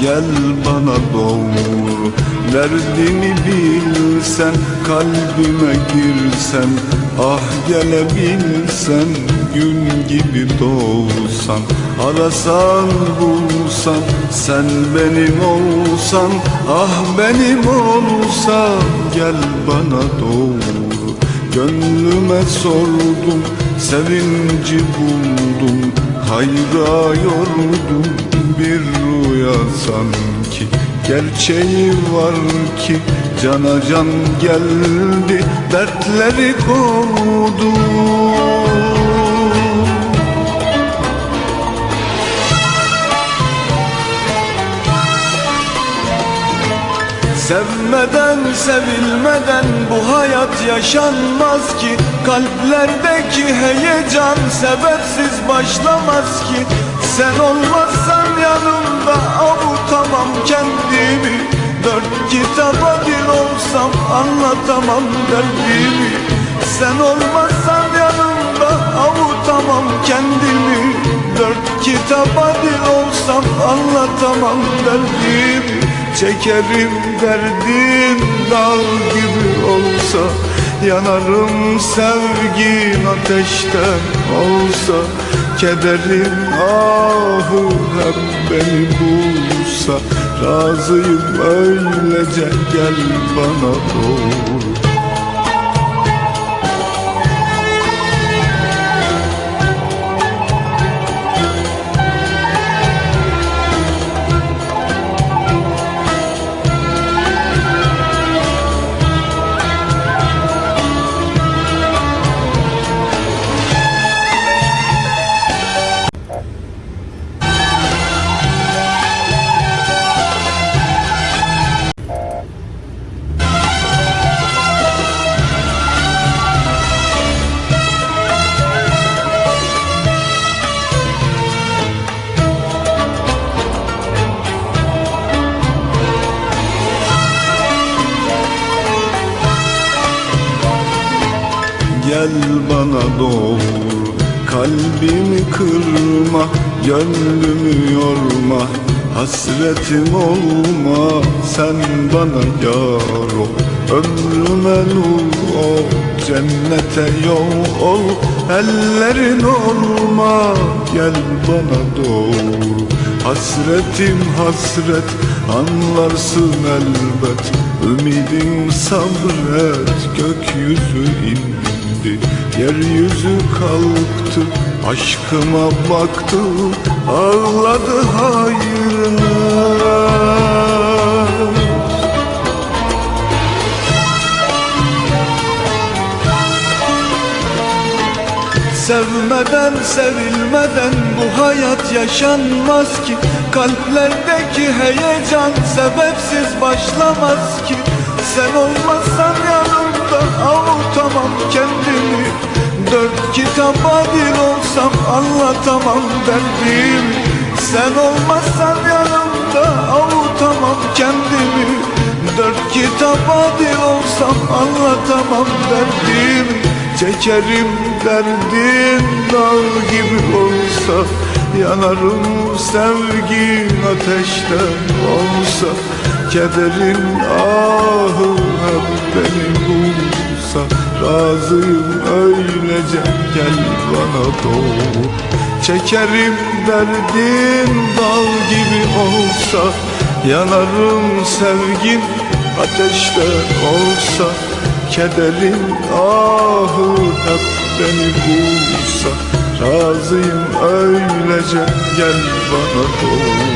gel bana doğru. Derdimi bilsen kalbime girsen Ah gelebilsen gün gibi doğsan. Arasan bulsan sen benim olsan Ah benim olsan gel bana doğru. Gönlüme sordum sevinci buldum Hayra yordum bir rüya sanki. Gerçeği var ki cana can geldi Dertleri kovdu Sevmeden sevilmeden bu hayat yaşanmaz ki. Kalplerdeki heyecan sebepsiz başlamaz ki. Sen olmazsan yanımda avutamam kendimi. Dört kitaba dil olsam anlatamam derdimi. Sen olmazsan yanımda avutamam kendimi. Dört kitaba dil olsam anlatamam derdimi Çekerim derdim dağ gibi olsa Yanarım sevgin ateşten olsa Kederim ahı hep beni bulsa Razıyım öylece gel bana doğru Gel bana doğru Kalbimi kırma Gönlümü yorma Hasretim olma Sen bana yar ol. Ömrüme nur ol Cennete yol ol Ellerin olma. Gel bana doğru Hasretim hasret Anlarsın elbet. Ümidim sabret Gökyüzü indi Yeryüzü kalktı Aşkıma baktı Ağladı hayran Sevmeden sevilmeden bu hayat yaşanmaz ki. Kalplerdeki heyecan sebepsiz başlamaz ki. Sen olmazsan yanımda avutamam kendimi. Dört kitaba dil olsam anlatamam derdimi. Sen olmazsan yanımda avutamam kendimi. Dört kitaba dil olsam anlatamam derdimi. Çekerim derdim dağ gibi olsa Yanarım sevgin ateşten olsa Kederin ahı hep beni bulsa. Razıyım öylece gel bana doğru. Çekerim derdim dağ gibi olsa. Yanarım sevgin ateşten olsa. Kederin ahı hep beni bulsa. Razıyım öylece gel bana doğru